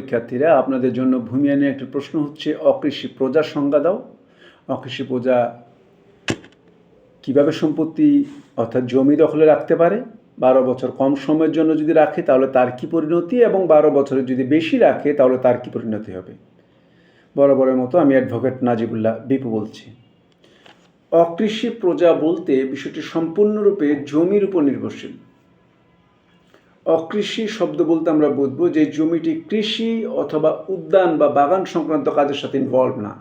পরীক্ষার্থীরা আপনাদের জন্য ভূমি আইনে একটা প্রশ্ন হচ্ছে, অকৃষি প্রজার সংজ্ঞা দাও। অকৃষি প্রজা কীভাবে সম্পত্তি, অর্থাৎ জমি দখলে রাখতে পারে? বারো বছর কম সময়ের জন্য যদি রাখে, তাহলে তার কি পরিণতি? এবং বারো বছরের যদি বেশি রাখে, তাহলে তার কি পরিণতি হবে? বরাবরের মতো আমি অ্যাডভোকেট নাজিবুল্লাহ বিপু বলছি। অকৃষি প্রজা বলতে বিষয়টি সম্পূর্ণরূপে জমির উপর নির্ভরশীল। অকৃষি শব্দ বলতে আমরা বুঝব যে জমিটি কৃষি অথবা উদ্যান বা বাগান সংক্রান্ত কাজের সাথে ইনভলভ না।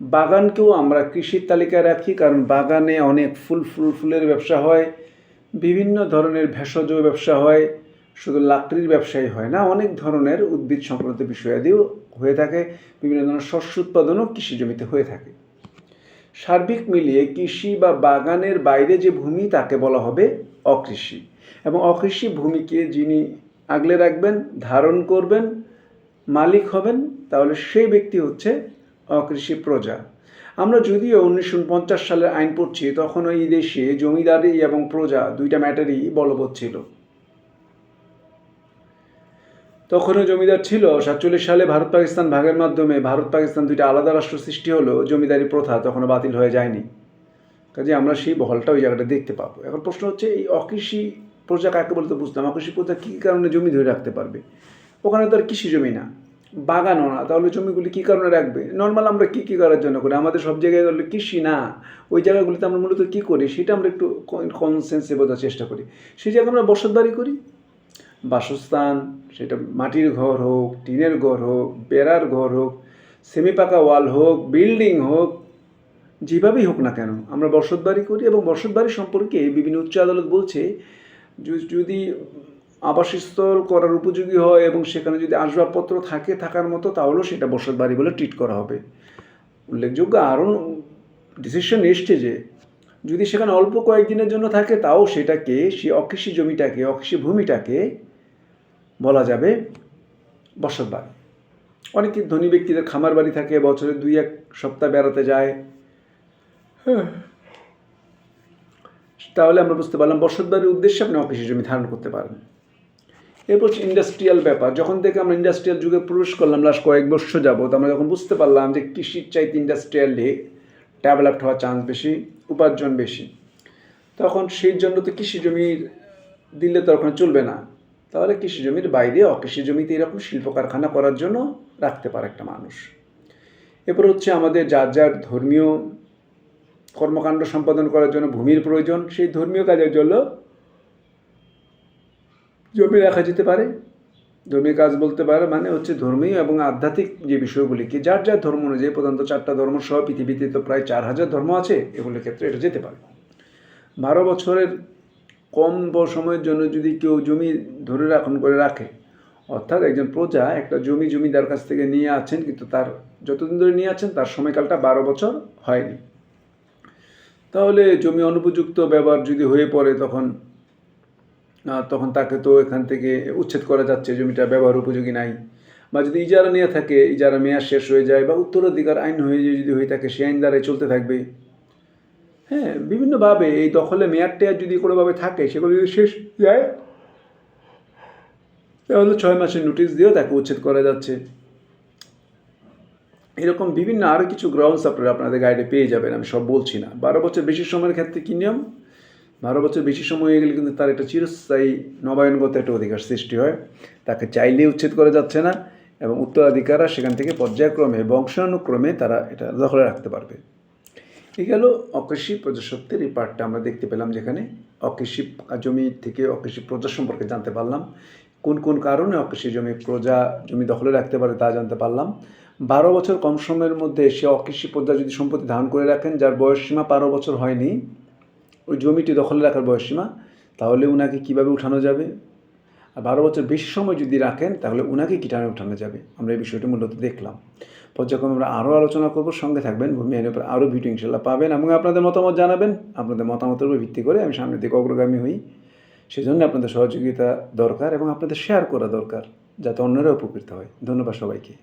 বাগানকেও আমরা কৃষির তালিকায় রাখি কারণ বাগানে অনেক ফুল ফুল, ফুলের ব্যবসা হয়, বিভিন্ন ধরনের ভেষজ ব্যবসা হয়, শুধু লাকড়ির ব্যবসায়ী হয় না, অনেক ধরনের উদ্ভিদ সংক্রান্ত বিষয়াদিও হয়ে থাকে, বিভিন্ন ধরনের শস্য উৎপাদনও কৃষি জমিতে হয়ে থাকে। সার্বিক মিলিয়ে কৃষি বা বাগানের বাইরে যে ভূমি, তাকে বলা হবে অকৃষি। এবং অকৃষি ভূমিকে যিনি আগলে রাখবেন, ধারণ করবেন, মালিক হবেন, তাহলে সেই ব্যক্তি হচ্ছে অকৃষি প্রজা। আমরা যদিও উনিশশো পঞ্চাশ সালের আইন পড়ছি, তখন ওই দেশে জমিদারি এবং প্রজা দুইটা ম্যাটারই বলবৎ ছিল। তখনও জমিদার ছিল। সাতচল্লিশ সালে ভারত পাকিস্তান ভাগের মাধ্যমে ভারত পাকিস্তান দুইটা আলাদা রাষ্ট্র সৃষ্টি হলো, জমিদারি প্রথা তখনও বাতিল হয়ে যায়নি। কাজে আমরা সেই বহলটা ওই জায়গাটা দেখতে পাবো। এখন প্রশ্ন হচ্ছে, এই অকৃষি প্রজা কাকে বলতে বুঝতাম? অকৃষি প্রজা কী কারণে জমি ধরে রাখতে পারবে? ওখানে তো আর কৃষি জমি না। বাগানও না। তাহলে জমিগুলি কী কারণে রাখবে? নর্মাল আমরা কী কী করার জন্য করি? আমাদের সব জায়গায় হলো কৃষি না। ওই জায়গাগুলিতে আমরা মূলত কী করি? সেটা আমরা একটু কনসেন্সে বোঝার চেষ্টা করি। সেই জায়গায় আমরা বসত বাড়ি করি। বাসস্থান, সেটা মাটির ঘর হোক, টিনের ঘর হোক, বেড়ার ঘর হোক সেমি পাকা ওয়াল হোক বিল্ডিং হোক, যেভাবেই হোক না কেন, আমরা বসত বাড়ি করি এবং বসত বাড়ি সম্পর্কে বিভিন্ন উচ্চ আদালত বলছে যদি আবাসস্থল করার উপযোগী হয় এবং সেখানে যদি আসবাবপত্র থাকে থাকার মতো, তাহলেও সেটা বসত বাড়ি বলে ট্রিট করা হবে। উল্লেখযোগ্য আরও ডিসিশন এসছে যে, যদি সেখানে অল্প কয়েকদিনের জন্য থাকে, তাও সেটাকে সেই অকৃষি জমিটাকে, অকৃষি ভূমিটাকে বলা যাবে বসত বাড়ি। অনেকে ধনী ব্যক্তিদের খামার বাড়ি থাকে, বছরে দুই এক সপ্তাহ বেড়াতে যায়। হ্যাঁ। তাহলে আমরা বুঝতে পারলাম বসত বাড়ির উদ্দেশ্যে আপনি অকৃষি জমি ধারণ করতে পারেন। এরপর হচ্ছে ইন্ডাস্ট্রিয়াল ব্যাপার। যখন থেকে আমরা ইন্ডাস্ট্রিয়াল যুগে প্রবেশ করলাম লাস্ট কয়েক বছর যাবত আমরা যখন বুঝতে পারলাম যে কৃষির চাইতে ইন্ডাস্ট্রিয়ালি ডেভেলপড হওয়ার চান্স বেশি, উপার্জন বেশি, তখন সেই জন্য তো কৃষি জমির দিলে তো ওখানে চলবে না। তাহলে কৃষি জমির বাইরে অকৃষি জমিতে এরকম শিল্প কারখানা করার জন্য রাখতে পারে একটা মানুষ। এরপর হচ্ছে আমাদের যার যার ধর্মীয় কর্মকাণ্ড সম্পাদন করার জন্য ভূমির প্রয়োজন, সেই ধর্মীয় কাজের জন্য জমি রাখা যেতে পারে। ধর্মীয় কাজ বলতে পারে মানে হচ্ছে ধর্মীয় এবং আধ্যাত্মিক যে বিষয়গুলিকে, যার যার ধর্ম অনুযায়ী প্রধানত চারটা ধর্ম সহ পৃথিবীতে তো প্রায় চার হাজার ধর্ম আছে, এগুলোর ক্ষেত্রে এটা যেতে পারে। বারো বছরের কম সময়ের জন্য যদি কেউ জমি ধরে রাখুন করে রাখে, অর্থাৎ একজন প্রজা একটা জমি জমিদার কাছ থেকে নিয়ে আছেন, কিন্তু তার যতদিন ধরে নিয়ে আছেন, তার সময়কালটা বারো বছর হয়নি। তাহলে জমি অনুপযুক্ত ব্যবহার যদি হয়ে পড়ে তখন তখন তাকে তো এখান থেকে উচ্ছেদ করা যাচ্ছে জমিটা ব্যবহার উপযোগী নাই। বা যদি ইজারা নিয়ে থাকে, ইজারা মেয়াদ শেষ হয়ে যায় বা উত্তরাধিকার আইন হয়ে যদি হয়ে থাকে সেই আইন দ্বারাই চলতে থাকবে। হ্যাঁ বিভিন্নভাবে এই দখলে মেয়াদ টেয়াদ যদি কোনোভাবে থাকে, সেগুলো যদি শেষ যায়, তাহলে ছয় মাসের নোটিশ দিয়েও তাকে উচ্ছেদ করা যাচ্ছে। এরকম বিভিন্ন আরও কিছু গ্রাউন্ডস আপনারা আপনাদের গাইডে পেয়ে যাবেন, আমি সব বলছি না। বারো বছর বেশি সময়ের ক্ষেত্রে কী নিয়ম? বারো বছর বেশি সময় হয়ে গেলে কিন্তু তার একটা চিরস্থায়ী নবায়নগত একটা অধিকার সৃষ্টি হয়। তাকে চাইলেই উচ্ছেদ করা যাচ্ছে না এবং উত্তরাধিকাররা সেখান থেকে পর্যায়ক্রমে, বংশানুক্রমে তারা এটা দখলে রাখতে পারবে। এই গেল অকৃষি প্রজাস্বত্বের এই পার্টটা আমরা দেখতে পেলাম যেখানে অকৃষি জমি থেকে অকৃষি প্রজা সম্পর্কে জানতে পারলাম। কোন কোন কারণে অকৃষি জমি প্রজা জমি দখলে রাখতে পারে তা জানতে পারলাম। বারো বছর কম সময়ের মধ্যে সে অকৃষি প্রজা যদি সম্পত্তি ধারণ করে রাখেন, যার বয়সসীমা বারো বছর হয়নি, ওই জমিটি দখলে রাখার বয়সসীমা তাহলে উনাকে কীভাবে উঠানো যাবে? আর বারো বছর বেশি সময় যদি রাখেন, তাহলে উনাকে কিটানে উঠানো যাবে? আমরা এই বিষয়টি মূলত দেখলাম। পর্যায়ক্রমে আমরা আরও আলোচনা করব, সঙ্গে থাকবেন। ভূমি আইনের উপর আরও ভিডিও ইনশাল্লাহ পাবেন এবং আপনাদের মতামত জানাবেন। আপনাদের মতামতের উপর ভিত্তি করে আমি সামনের দিকে অগ্রগামী হই। সেজন্য আপনাদের সহযোগিতা দরকার এবং আপনাদের শেয়ার করা দরকার, যাতে অন্যরা উপকৃত হয়। ধন্যবাদ সবাইকে।